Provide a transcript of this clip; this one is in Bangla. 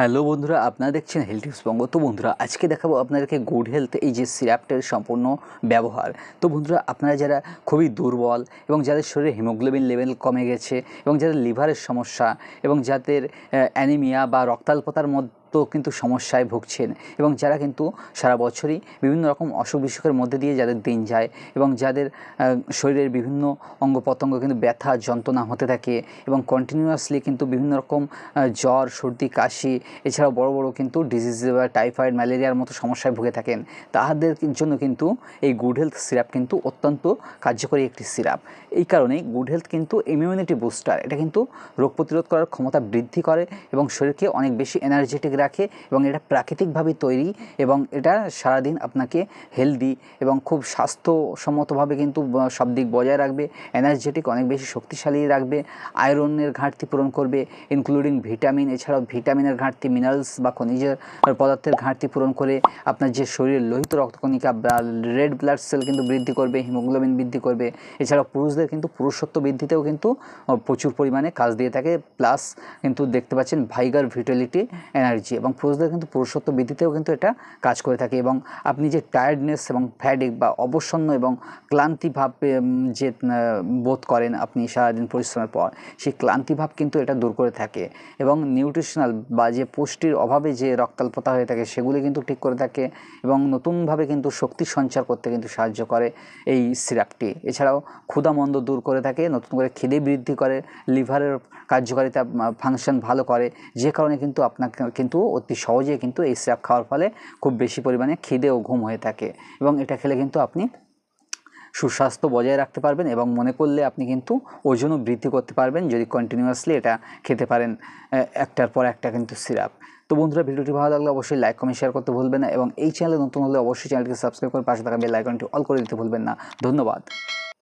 হ্যালো বন্ধুরা, আপনারা দেখছেন হেলথ টিপস বঙ্গ তো বন্ধুরা, আজকে দেখাবো আপনাদেরকে গুড হেলথ এই যে সিরাপটার সম্পূর্ণ ব্যবহার। তো বন্ধুরা, আপনারা যারা খুবই দুর্বল এবং যাদের শরীরে হিমোগ্লোবিন লেভেল কমে গেছে এবং যাদের লিভারের সমস্যা এবং যাদের অ্যানিমিয়া বা রক্তাল্পতার মধ্যে কিন্তু সমস্যায় ভুগছেন এবং যারা কিন্তু সারা বছরই বিভিন্ন রকম অসুখ বিসুখের মধ্যে দিয়ে যাদের দিন যায় এবং যাদের শরীরের বিভিন্ন অঙ্গ প্রত্যঙ্গ কিন্তু ব্যথা, যন্ত্রণা হতে থাকে এবং কন্টিনিউয়াসলি কিন্তু বিভিন্ন রকম জ্বর, সর্দি, কাশি, এছাড়াও বড় বড় কিন্তু ডিজিজ বা টাইফয়েড ম্যালেরিয়ার মতো সমস্যায় ভুগে থাকেন। তাহাদের জন্য কিন্তু এই গুড হেলথ সিরাপ কিন্তু অত্যন্ত কার্যকরী একটি সিরাপ এই কারণেই গুড হেলথ কিন্তু ইমিউনিটি বুস্টার এটা কিন্তু রোগ প্রতিরোধ করার ক্ষমতা বৃদ্ধি করে এবং শরীরকে অনেক বেশি এনার্জেটিক রাখে এবং এটা প্রাকৃতিকভাবে তৈরি এবং এটা সারাদিন আপনাকে হেলদি এবং খুব স্বাস্থ্যসম্মতভাবে কিন্তু সব দিক বজায় রাখবে এনার্জেটিক অনেক বেশি শক্তিশালী রাখবে আয়রনের ঘাটতি পূরণ করবে ইনক্লুডিং ভিটামিন এছাড়াও ভিটামিনের ঘাটতি মিনারেলস বা খনিজের পদার্থের ঘাটতি পূরণ করে আপনার যে শরীরের লোহিত রক্তকণিকা রেড ব্লাড সেল কিন্তু বৃদ্ধি করবে হিমোগ্লোবিন বৃদ্ধি করবে, এছাড়াও পুরুষদের কিন্তু পুরুষত্ব বৃদ্ধিতেও কিন্তু প্রচুর পরিমাণে কাজ দিয়ে থাকে প্লাস কিন্তু দেখতে পাচ্ছেন ভাইগার ভিটালিটি এনার্জি এবং পুরুষদের কিন্তু পুরুষত্ব বৃদ্ধিতেও কিন্তু এটা কাজ করে থাকে এবং আপনি যে টায়ার্ডনেস এবং ফ্যাডিক বা অবসন্ন এবং ক্লান্তি ভাব যে বোধ করেন আপনি সারাদিন পরিশ্রমের পর, সেই ক্লান্তি ভাব কিন্তু এটা দূর করে থাকে এবং নিউট্রিশনাল বা যে পুষ্টির অভাবে যে রক্তাল্পতা হয়ে থাকে সেগুলি কিন্তু ঠিক করে থাকে এবং নতুনভাবে কিন্তু শক্তি সঞ্চার করতে কিন্তু সাহায্য করে এই সিরাপটি এছাড়াও ক্ষুধামন্দ দূর করে থাকে, নতুন করে খিদে বৃদ্ধি করে, লিভারের কার্যকারিতা ফাংশন ভালো করে, যে কারণে কিন্তু আপনাকে, কিন্তু অতি সহজে কিন্তু এই সিরাপ খাওয়ার ফলে খুব বেশি পরিমাণে খিদে ও ঘুম হয়ে থাকে এবং এটা খেলে কিন্তু আপনি সুস্বাস্থ্য বজায় রাখতে পারবেন এবং মনে করলে আপনি কিন্তু ওজনও বৃদ্ধি করতে পারবেন যদি কন্টিনিউয়াসলি এটা খেতে পারেন একটার পর একটা কিন্তু সিরাপ তো বন্ধুরা, ভিডিওটি ভালো লাগলে অবশ্যই লাইক কমেন্ট শেয়ার করতে ভুলবেন না এবং এই চ্যানেলে নতুন হলে অবশ্যই চ্যানেলটিকে সাবস্ক্রাইব করে পাশে থাকা বেল আইকনটি অল করে দিতে ভুলবেন না। ধন্যবাদ।